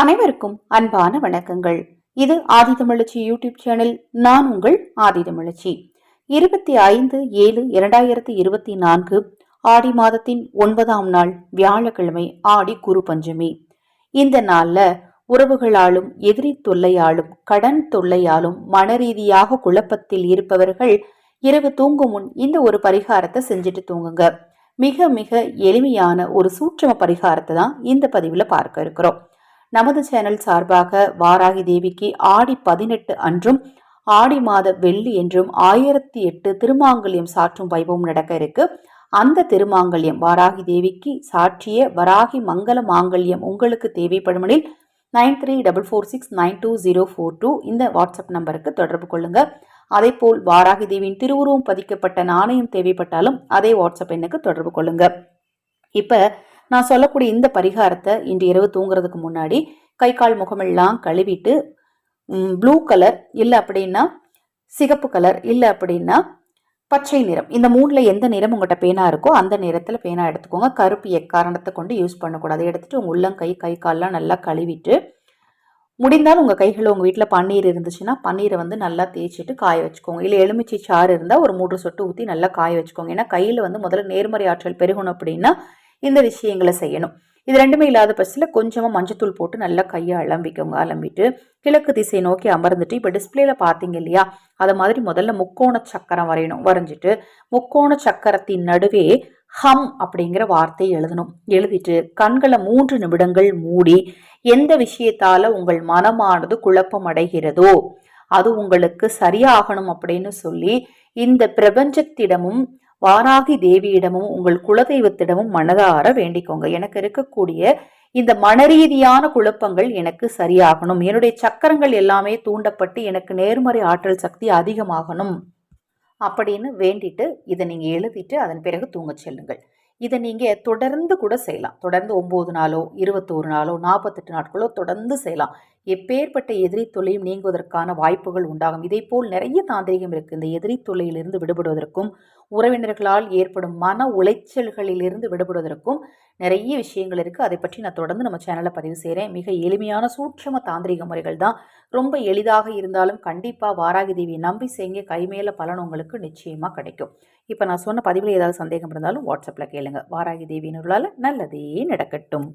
அனைவருக்கும் அன்பான வணக்கங்கள். இது ஆதிதமிழச்சி யூடியூப் சேனல் நான் உங்கள் ஆதிதமிழச்சி இருபத்தி ஐந்து ஏழு இரண்டாயிரத்தி இருபத்தி நான்கு ஆடி மாதத்தின் ஒன்பதாம் நாள் வியாழக்கிழமை ஆடி குரு பஞ்சமி. இந்த நாள்ல உறவுகளாலும் எதிரி தொல்லையாலும் கடன் தொல்லையாலும் மனரீதியாக குழப்பத்தில் இருப்பவர்கள் இரவு தூங்கும் முன் இந்த ஒரு பரிகாரத்தை செஞ்சுட்டு தூங்குங்க. மிக மிக எளிமையான ஒரு சூட்சம பரிகாரத்தை தான் இந்த பதிவில் பார்க்க இருக்கிறோம். நமது சேனல் சார்பாக வாராகி தேவிக்கு ஆடி பதினெட்டு அன்றும் ஆடி மாத வெள்ளி என்றும் ஆயிரத்தி எட்டு திருமாங்கல்யம் சாற்றும் வைபவம் நடக்க இருக்கு. அந்த திருமாங்கல்யம் வாராகி தேவிக்கு சாற்றிய வராகி மங்கள மாங்கல்யம் உங்களுக்கு தேவைப்படுமெனில் nine three double four six nine two zero four two இந்த வாட்ஸ்அப் நம்பருக்கு தொடர்பு கொள்ளுங்க. அதே போல் வாராகி தேவியின் திருவுருவம் பதிக்கப்பட்ட நாணயம் தேவைப்பட்டாலும் அதே வாட்ஸ்அப் எண்ணுக்கு தொடர்பு கொள்ளுங்க. இப்போ நான் சொல்லக்கூடிய இந்த பரிகாரத்தை இன்று இரவு தூங்குறதுக்கு முன்னாடி கை கால் முகமெல்லாம் கழுவிட்டு ப்ளூ கலர் இல்லை அப்படின்னா சிகப்பு கலர் இல்லை அப்படின்னா பச்சை நிறம். இந்த மூணில் எந்த நிறம் உங்கள்கிட்ட பேனா இருக்கோ அந்த நிறத்தில் பேனா எடுத்துக்கோங்க. கருப்பு எக்காரணத்தை கொண்டு யூஸ் பண்ணக்கூடாது. எடுத்துட்டு உங்கள் உள்ளங்கை கை கால்லாம் நல்லா கழுவிட்டு முடிந்தால் உங்கள் கைகளில் உங்கள் வீட்டில் பன்னீர் இருந்துச்சுன்னா பன்னீரை வந்து நல்லா தேய்ச்சிட்டு காய வச்சுக்கோங்க. இல்லை எலுமிச்சை சாறு இருந்தால் ஒரு மூன்று சொட்டு ஊற்றி நல்லா காய வச்சுக்கோங்க. ஏன்னா கையில் வந்து முதல்ல நேர்மறை ஆற்றல் பெருகணும் அப்படின்னா இந்த விஷயங்களை செய்யணும். இது ரெண்டுமே இல்லாத பட்சத்தில் கொஞ்சமாக மஞ்சத்தூள் போட்டு நல்லா கையை அலம்பிக்கோங்க. அலம்பிட்டு கிழக்கு திசை நோக்கி அமர்ந்துட்டு இப்போ டிஸ்பிளேல பார்த்தீங்க இல்லையா? அதை மாதிரி முதல்ல முக்கோண சக்கரம் வரையணும். வரைஞ்சிட்டு முக்கோண சக்கரத்தின் நடுவே ஹம் அப்படிங்கிற வார்த்தையை எழுதணும். எழுதிட்டு கண்களை மூன்று நிமிடங்கள் மூடி எந்த விஷயத்தால உங்கள் மனமானது குழப்பம் அடைகிறதோ அது உங்களுக்கு சரியாகணும் அப்படின்னு சொல்லி இந்த பிரபஞ்சத்திடமும் வாராகி தேவியிடமும் உங்கள் குலதெய்வத்திடமும் மனதார வேண்டிக்கோங்க. எனக்கு இருக்கக்கூடிய இந்த மனரீதியான குழப்பங்கள் எனக்கு சரியாகணும். என்னுடைய சக்கரங்கள் எல்லாமே தூண்டப்பட்டு எனக்கு நேர்மறை ஆற்றல் சக்தி அதிகமாகணும் அப்படின்னு வேண்டிட்டு இதை நீங்கள் எழுதிட்டு அதன் பிறகு தூங்க செல்லுங்கள். இதை நீங்கள் தொடர்ந்து கூட செய்யலாம். தொடர்ந்து ஒம்பது நாளோ இருபத்தோரு நாளோ நாற்பத்தெட்டு நாட்களோ தொடர்ந்து செய்யலாம். எப்பேற்பட்ட எதிரி தொல்லையும் நீங்குவதற்கான வாய்ப்புகள் உண்டாகும். இதேபோல் நிறைய தாந்திரிகம் இருக்குது இந்த எதிரி தொல்லையிலிருந்து விடுபடுவதற்கும் உறவினர்களால் ஏற்படும் மன உளைச்சல்களிலிருந்து விடுபடுவதற்கும் நிறைய விஷயங்கள் இருக்குது அதை பற்றி நான் தொடர்ந்து நம்ம சேனலில் பதிவு செய்கிறேன் மிக எளிமையான சூட்சம தாந்திரிக முறைகள் தான். ரொம்ப எளிதாக இருந்தாலும் கண்டிப்பாக வாராகி தேவியை நம்பி செய்ய கைமேல பலன் உங்களுக்கு நிச்சயமாக கிடைக்கும். இப்போ நான் சொன்ன பதிவில் ஏதாவது சந்தேகம் இருந்தாலும் வாட்ஸ்அப்பில் கேளுங்க. வாராகி தேவியினர்களால் நல்லதே நடக்கட்டும்.